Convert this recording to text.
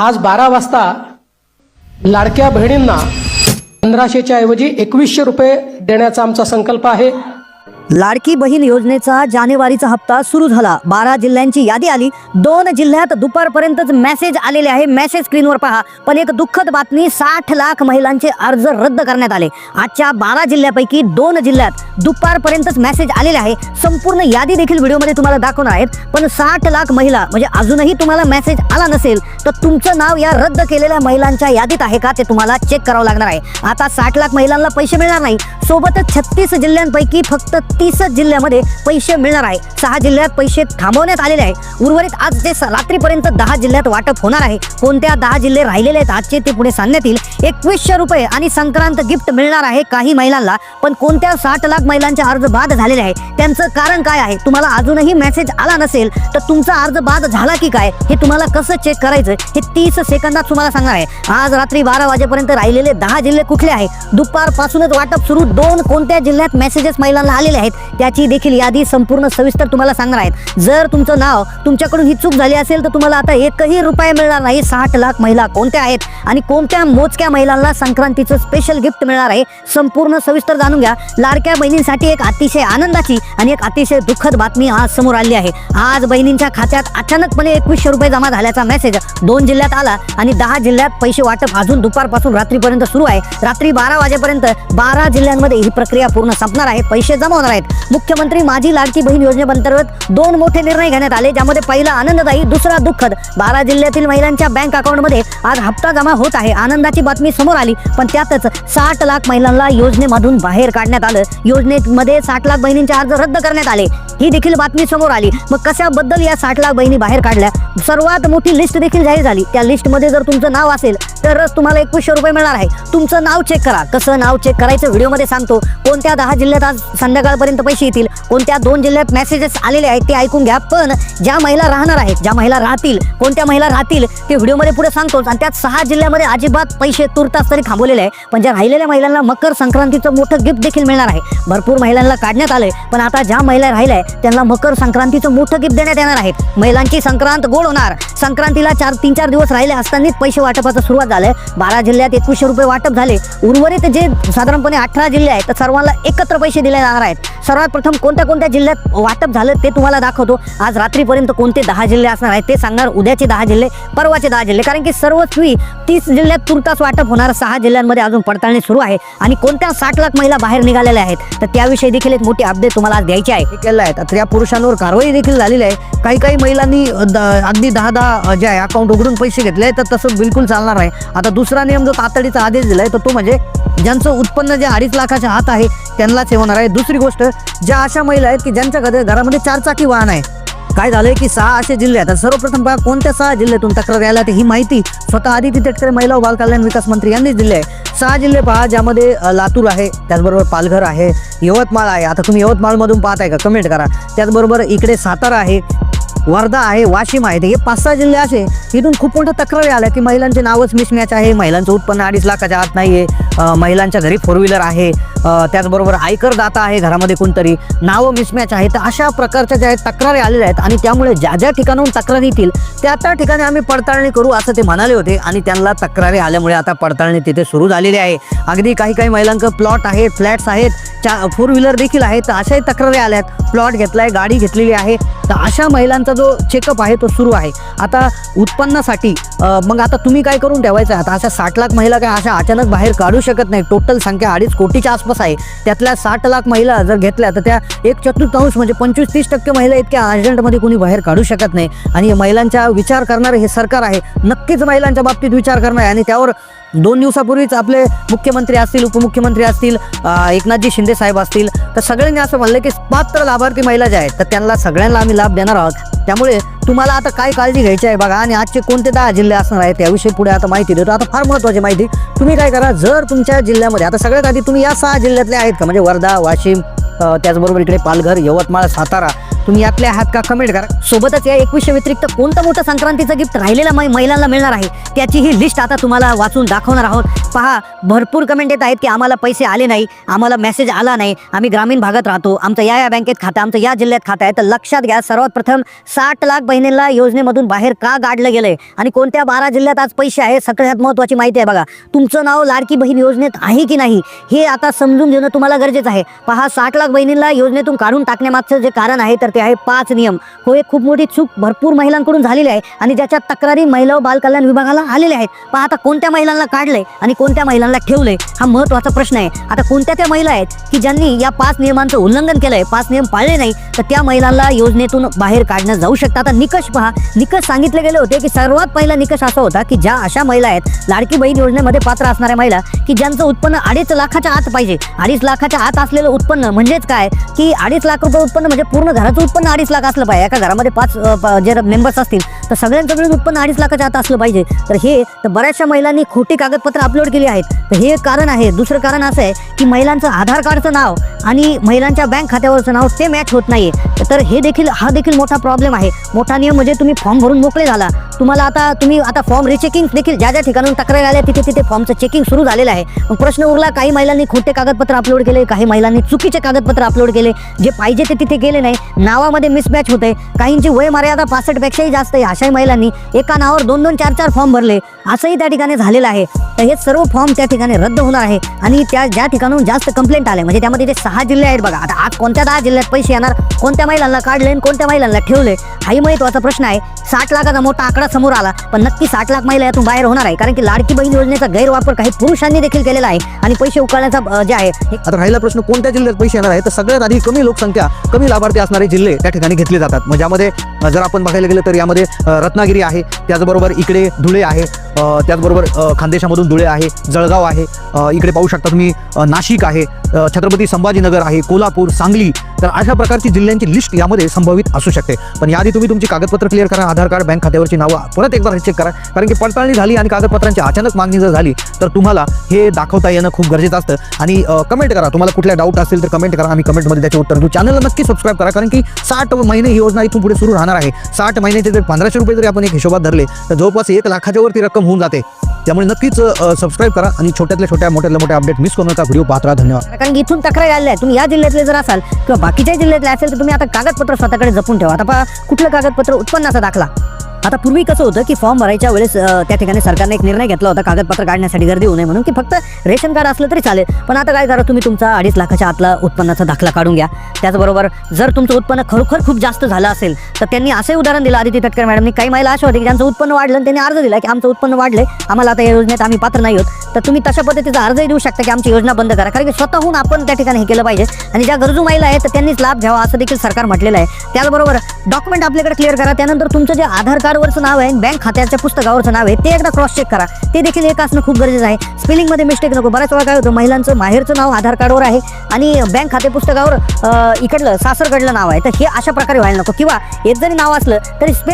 आज बारा वाजता लाडक्या बहिणींना पंधराशेच्या ऐवजी एकवीसशे रुपये देण्याचा आमचा संकल्प आहे. लाडकी बहीण योजनेचा जानेवारीचा हप्ता सुरू झाला. बारा जिल्ह्यांची यादी आली. दोन जिल्ह्यात दुपारपर्यंतच मेसेज आलेले आहे. मेसेज स्क्रीनवर पहा. पण एक दुःखद बातमी साठ लाख महिलांचे अर्ज रद्द करण्यात आले. आजच्या बारा जिल्ह्यापैकी दोन जिल्ह्यात दुपारपर्यंतच मेसेज आलेले आहे. संपूर्ण यादी देखील व्हिडिओमध्ये तुम्हाला दाखवणार आहेत. पण साठ लाख महिला म्हणजे अजूनही तुम्हाला मेसेज आला नसेल तर तुमचं नाव या रद्द केलेल्या महिलांच्या यादीत आहे का ते तुम्हाला चेक करावं लागणार आहे. आता साठ लाख महिलांना पैसे मिळणार नाही. सोबतच छत्तीस जिल्ह्यांपैकी फक्त तीसच जिल्ह्यामध्ये पैसे मिळणार आहे. सहा जिल्ह्यात पैसे थांबवण्यात आलेले आहे. उर्वरित आज ते स- रात्रीपर्यंत दहा जिल्ह्यात वाटप होणार आहे कोणत्या दहा जिल्हे राहिलेले आहेत आजचे ते पुढे सांगण्यात येईल. एकवीसशे रुपये आणि संक्रांत गिफ्ट मिळणार आहे काही महिलांना पण कोणत्या साठ लाख महिलांचे अर्ज बाद झालेले आहे? त्यांचं कारण काय आहे? तुम्हाला अजूनही मेसेज आला नसेल तर तुमचा अर्ज बाद झाला की काय? हे तुम्हाला कसं चेक करायचं? हे तीस सेकंदात तुम्हाला सांगणार आहे. आज रात्री बारा वाजेपर्यंत राहिलेले दहा जिल्हे कुठले आहे? दुपारपासूनच वाटप सुरू. दोन कोणत्या जिल्ह्यात मेसेजेस महिलांना आलेले आहेत? त्याची देखील यादी संपूर्ण सविस्तर तुम्हाला सांगणार आहेत. जर तुमचं नाव तुमच्याकडून ही चूक झाली असेल तर तुम्हाला आता एकही रुपये मिळणार नाही. साठ लाख महिला कोणत्या आहेत आणि कोणत्या मोजक्या महिलांना संक्रांतीचं स्पेशल गिफ्ट मिळणार आहे? संपूर्ण सविस्तर जाणून घ्या. लाडक्या बहिणींसाठी एक अतिशय आनंदाची आणि एक अतिशय दुःखद बातमी आज समोर आली आहे. आज बहिणींच्या खात्यात अचानकपणे एकवीसशे रुपये जमा झाल्याचा मेसेज दोन जिल्ह्यात आला आणि दहा जिल्ह्यात पैसे वाटप अजून दुपारपासून रात्रीपर्यंत सुरू आहे. रात्री बारा वाजेपर्यंत बारा जिल्ह्यांमध्ये ही प्रक्रिया पूर्ण संपणार आहे. पैसे जमा होणार आहेत. मुख्यमंत्री माझी लाडकी बहीण योजनेअंतर्गत दोन मोठे निर्णय घेण्यात आले ज्यामध्ये पहिला आनंददायी दुसरा दुःखद. बारा जिल्ह्यातील महिलांच्या बँक अकाउंटमध्ये आज हप्ता जमा होत आहे. आनंदाची बातमी समोर आली पण त्यातच साठ लाख महिलांना योजनेमधून बाहेर काढण्यात आलं. योजनेमध्ये साठ लाख बहिणींचे अर्ज रद्द करण्यात आले. ही देखील बातमी समोर आली. मग कशाबद्दल या साठ लाख बहिणी बाहेर काढल्या? सर्वात मोठी लिस्ट देखील जाहीर झाली. त्या लिस्टमध्ये जर तुमचं नाव असेल तरच तुम्हाला एकवीसशे रुपये मिळणार आहे. तुमचं नाव चेक करा. कसं नाव चेक करायचं व्हिडिओमध्ये सांगतो. कोणत्या दहा जिल्ह्यात आज संध्याकाळपर्यंत पैसे येतील? कोणत्या दोन जिल्ह्यात मेसेजेस आलेले आहेत ते ऐकून घ्या. पण ज्या महिला राहणार आहेत ज्या महिला राहतील कोणत्या महिला राहतील ते व्हिडिओमध्ये पुढे सांगतोच. आणि त्यात सहा जिल्ह्यामध्ये अजिबात पैसे तुर्तास तरी थांबवलेले आहे पण ज्या राहिलेल्या महिलांना मकर संक्रांतीचं मोठं गिफ्ट देखील मिळणार आहे. भरपूर महिलांना काढण्यात आलंय. पण आता ज्या महिला राहिल्या आहेत त्यांना मकर संक्रांतीचं मोठं गिफ्ट देण्यात येणार आहे. महिलांची संक्रांत गोड होणार. संक्रांतीला चार तीन चार दिवस राहिले असतानाच पैसे वाटपाचा सुरुवात झालंय. बारा जिल्ह्यात एकवीसशे रुपये वाटप झाले. उर्वरित जे साधारणपणे अठरा जिल्हे आहेत तर सर्वांना एकत्र पैसे दिले जाणार आहेत. सर्वात प्रथम कोणत्या कोणत्या जिल्ह्यात वाटप झालं ते तुम्हाला दाखवतो. आज रात्रीपर्यंत कोणते दहा जिल्हे असणार आहेत ते सांगणार. उद्याचे दहा जिल्हे परवाचे दहा जिल्हे. कारण की सर्व फ्री तीस जिल्ह्यात तुर्तास वाटप होणार. सहा जिल्ह्यांमध्ये अजून पडताळणी सुरू आहे. आणि कोणत्या साठ लाख महिला बाहेर निघालेल्या आहेत तर त्याविषयी देखील एक मोठी अपडेट तुम्हाला आज द्यायची आहे. केलं आहे. तर या पुरुषांवर कारवाई देखील झालेली आहे. काही काही महिलांनी द- अगदी दहा दहा जे आहे अकाउंट उघडून पैसे घेतले आहे, तर तसं बिलकुल चालणार आहे आता दुसरा नियम जो तातडीचा आदेश दिला आहे तर तो म्हणजे ज्यांचं उत्पन्न जे अडीच लाखाच्या आत आहे त्यांनाच हे होणार आहे. दुसरी गोष्ट ज्या अशा महिला आहेत की ज्यांच्या घरी घरामध्ये चारचाकी वाहन आहे काय झालंय की सहा असे जिल्हे आहेत. आता सर्वप्रथम पहा कोणत्या सहा जिल्ह्यातून तक्रार यायला ही माहिती स्वतः आदिती तटकरे महिला व बालकल्याण विकास मंत्री यांनीच दिली आहे. सहा जिल्हे पहा ज्यामध्ये लातूर आहे त्याचबरोबर पालघर आहे यवतमाळ आहे. आता तुम्ही यवतमाळमधून पाहताय का? कमेंट करा. त्याचबरोबर इकडे सातारा आहे वर्धा आहे वाशिम आहे. हे पाच सहा जिल्हे असे. इथून खूप मोठ्या तक्रारी आल्या की महिलांचे नावच मिसमॅच आहे. महिलांचं उत्पन्न अडीच लाखाच्या आत नाही आहे महिलांच्या घरी फोर व्हीलर आहे. त्याचबरोबर आयकर दाता आहे घरामध्ये कोणतरी. नावं मिसमॅच आहे तर अशा प्रकारच्या ज्या आहेत तक्रारी आलेल्या आहेत आणि त्यामुळे ज्या ज्या ठिकाणाहून तक्रारी येतील त्या त्या ठिकाणी आम्ही पडताळणी करू असं ते म्हणाले होते आणि त्यांना तक्रारी आल्यामुळे आता पडताळणी तिथे सुरू झालेली आहे. अगदी काही काही महिलांचं प्लॉट आहे फ्लॅट्स आहेत चा फोर व्हीलर देखील आहेत. तर अशाही तक्रारी आल्या आहेत प्लॉट घेतलाय गाडी घेतलेली आहे. तर अशा महिलांचा जो चेकअप आहे तो सुरू आहे. आता उत्पन्नासाठी मग आता तुम्ही काय करून ठेवायचं? आहे आता अशा साठ लाख महिला काय अशा अचानक बाहेर काढू शकत नाही टोटल संख्या अडीच कोटीच्या आसपास आहे. त्यातल्या साठ लाख महिला जर घेतल्या तर त्या एक चतुर्थांश म्हणजे पंचवीस तीस टक्के महिला इतक्या अर्जंटमध्ये कोणी बाहेर काढू शकत नाही. आणि महिलांच्या विचार करणारे हे सरकार आहे. नक्कीच महिलांच्या बाबतीत विचार करणार आहे. आणि त्यावर दोन दिवसापूर्वीच आपले मुख्यमंत्री असतील उपमुख्यमंत्री असतील एकनाथजी शिंदे साहेब असतील तर सगळ्यांनी असं म्हणलं की पात्र लाभार्थी महिला ज्या आहेत तर त्यांना सगळ्यांना आम्ही लाभ देणार आहोत. त्यामुळे तुम्हाला आता काय काळजी घ्यायची आहे बघा. आणि आजचे कोणते दहा जिल्हे असणार आहेत त्याविषयी पुढे आता माहिती देतो. आता फार महत्त्वाची माहिती. तुम्ही काय करा जर तुमच्या जिल्ह्यामध्ये आता सगळ्यात आधी तुम्ही या सहा जिल्ह्यातले आहेत का? म्हणजे वर्धा वाशिम त्याचबरोबर इकडे पालघर यवतमाळ सातारा. तुम्ही यातले आहात का कमेंट करा. सोबतच या एकवीसशे व्यतिरिक्त कोणतं मोठं संक्रांतीचं गिफ्ट राहिलेल्या मै- महिलांना मिळणार आहे त्याची ही लिस्ट आता तुम्हाला वाचून दाखवणार आहोत. पहा भरपूर कमेंट येत आहेत की आम्हाला पैसे आले नाही आम्हाला मेसेज आला नाही आम्ही ग्रामीण भागात राहतो आमचं या या बँकेत खातं आमचं या जिल्ह्यात खातं आहे. तर लक्षात घ्या सर्वात प्रथम साठ लाख बहिणींना योजनेमधून बाहेर का गाडलं गेलंय? आणि कोणत्या बारा जिल्ह्यात आज पैसे आहे सगळ्यात महत्त्वाची माहिती आहे बघा. तुमचं नाव लाडकी बहीण योजनेत आहे की नाही? हे आता समजून घेणं तुम्हाला गरजेचं आहे. पहा साठ लाख बहिणींना योजनेतून काढून टाकण्यामागचं जे कारण आहे तर ते आहे पाच नियम. हो एक खूप मोठी चूक भरपूर महिलांकडून झालेली आहे आणि ज्याच्या तक्रारी महिला व बालकल्याण विभागाला आलेल्या आहेत. पहा आता कोणत्या महिलांना काढलंय आणि कोणत्या महिलांना ठेवलंय हा महत्त्वाचा प्रश्न आहे. आता कोणत्या त्या महिला आहेत की ज्यांनी या पाच नियमांचं उल्लंघन केलंय पाच नियम पाळले नाही तर त्या महिलांना योजनेतून बाहेर काढण्यात जाऊ शकतं. आता निकष पहा. निकष सांगितले गेले होते की सर्वात पहिला निकष असा होता की ज्या अशा महिला आहेत लाडकी बहीण योजनेमध्ये पात्र असणाऱ्या महिला की ज्यांचं उत्पन्न अडीच लाखाच्या आत पाहिजे. अडीच लाखाच्या आत असलेलं उत्पन्न म्हणजेच काय? की अडीच लाख रुपये उत्पन्न म्हणजे पूर्ण घराचं उत्पन्न अडीच लाख असलं पाहिजे. एका घरामध्ये पाच जे मेंबर्स असतील तर सगळ्यांचं मिळून उत्पन्न अडीच लाखाच्या आता असलं पाहिजे. तर हे तर बऱ्याचशा महिलांनी खोटी कागदपत्र अपलोड केली आहेत. तर हे एक कारण आहे. दुसरं कारण असं आहे की महिलांचं आधार कार्डचं नाव आणि महिलांच्या बँक खात्यावरचं नाव ते मॅच होत नाही तर हे देखील हा देखील मोठा प्रॉब्लेम आहे. मोठा नियम म्हणजे तुम्ही फॉर्म भरून मोकळे झाला. तुम्हाला आता तुम्ही आता फॉर्म रिचेकिंग देखील ज्या ज्या ठिकाणून तक्रार आल्या तिथे तिथे फॉर्मचं चेकिंग सुरू झालेलं आहे. मग प्रश्न उरला काही महिलांनी खोटे कागदपत्र अपलोड केले काही महिलांनी चुकीचे कागदपत्र अपलोड केले. जे पाहिजे ते तिथे गेले नाही. नावामध्ये मिसमॅच होते. काहींची वय मर्यादा पासष्ट पेक्षाही जास्त आहे अशाही महिलांनी एका नावावर दोन दोन चार चार फॉर्म भरले. असंही त्या ठिकाणी झालेलं आहे. तर हे सर्व फॉर्म त्या ठिकाणी रद्द होणार आहे. आणि त्या ज्या ठिकाणून जास्त कंप्लेंट आले म्हणजे त्यामध्ये ते सहा जिल्हे आहेत बघा. आता आज कोणत्या दहा जिल्ह्यात पैसे येणार कोणत्या महिलांना काढले आणि कोणत्या महिलांना ठेवले हाही महत्त्वाचा प्रश्न आहे. साठ लाखाचा मोठा आकडा समोर आला पण नक्की साठ लाख महिला यातून बाहेर होणार आहे. कारण की लाडकी बहीण योजनेचा गैरवापर काही पुरुषांनी देखील केलेला आहे आणि पैसे उकळण्याचा जे आहे आता राहिला प्रश्न कोणत्या जिल्ह्यात पैसे येणार आहे? तर सगळ्यात आधी कमी लोकसंख्या कमी लाभार्थी असणारे जिल्हे त्या ठिकाणी घेतले जातात. मग ज्यामध्ये जर आपण बघायला गेलं तर यामध्ये रत्नागिरी आहे त्याचबरोबर इकडे धुळे आहे त्याचबरोबर खानदेशामधून धुळे आहे जळगाव आहे इकडे पाहू शकता तुम्ही नाशिक आहे छत्रपती संभाजीनगर आहे कोल्हापूर सांगली तर अशा प्रकारची जिल्ह्यांची लिस्ट यामध्ये संभवित असू शकते. पण याआधी तुम्ही तुमची कागदपत्र क्लिअर करा आधार कार्ड बँक खात्यावरची नावं परत एकदा चेक करा. कारण की पडताळणी झाली आणि कागदपत्रांची अचानक मागणी जर झाली तर तुम्हाला हे दाखवता येणं खूप गरजेचं असतं. आणि कमेंट करा. तुम्हाला कुठल्या डाऊट असेल तर कमेंट करा. आम्ही कमेंटमध्ये त्याचे उत्तर देऊ. चॅनलला नक्की सबस्क्राईब करा. कारण की साठ महिने ही योजना इथून पुढे सुरू राहणार आहे. साठ महिन्याचे जर पंधराशे रुपये जरी आपण एक हिशोबात धरले तर जवळपास एक लाखाच्या वरती रक्कम होऊन जाते. त्यामुळे नक्कीच सबस्क्राईब करा आणि छोट्यातल्या छोट्या मोठ्यातल्या मोठ्या अपडेट मिस करू नका. व्हिडिओ पाहत राहा. धन्यवाद. कारण की इथून तक्रार आलेल्या आहे. तुम्ही या जिल्ह्यातले जर असाल किंवा बाकीच्या जिल्ह्यातले असेल तर तुम्ही आता कागदपत्र स्वतःकडे जपून ठेवा. आता कुठलं कागदपत्र उत्पन्नाचा दाखला? आता पूर्वी कसं होतं की फॉर्म भरायच्या वेळेस त्या ठिकाणी सरकारने एक निर्णय घेतला होता कागदपत्र काढण्यासाठी गर्दी होऊ नये म्हणून की फक्त रेशन कार्ड असलं तरी चालेल. पण आता काय करा तुम्ही तुमचा अडीच लाखाच्या आतला उत्पन्नाचा दाखला काढून घ्या. त्याचबरोबर जर तुमचं उत्पन्न खरोखर खूप जास्त झालं असेल तर त्यांनी असंही उदाहरण दिलं आदिती तटकर मॅडमनी काही महिला अशा होती की ज्यांचं उत्पन्न वाढलं आणि त्यांनी अर्ज दिला की आमचं उत्पन्न वाढलंय आम्हाला आता या योजनेत आम्ही पात्र नाही आहोत. तर तुम्ही तशा पद्धतीचा अर्जही देऊ शकता की आमची योजना बंद करा. कारण की स्वतःहून आपण त्या ठिकाणी हे केलं पाहिजे. आणि ज्या गरजू महिला आहेत तर त्यांनीच लाभ घ्यावा असं देखील सरकार म्हटलेलं आहे. त्याचबरोबर डॉक्युमेंट आपल्याकडे क्लिअर करा. त्यानंतर तुमचं जे आधार कार्डवरचं नाव आहे बँक खात्याच्या पुस्तकावरचं नाव आहे ते एकदा क्रॉस चेक करा. ते देखील एक असणं खूप गरजेचं आहे. स्पेलिंगमध्ये मिस्टेक नको. बऱ्याच वेळा काय होतं महिलांचं माहेरचं नाव आधार कार्डवर आहे आणि बँक खाते पुस्तकावर इकडलं सासरकडलं नाव आहे. तर हे अशा प्रकारे व्हायला नको. किंवा एक जरी नाव असलं तरी स्पेल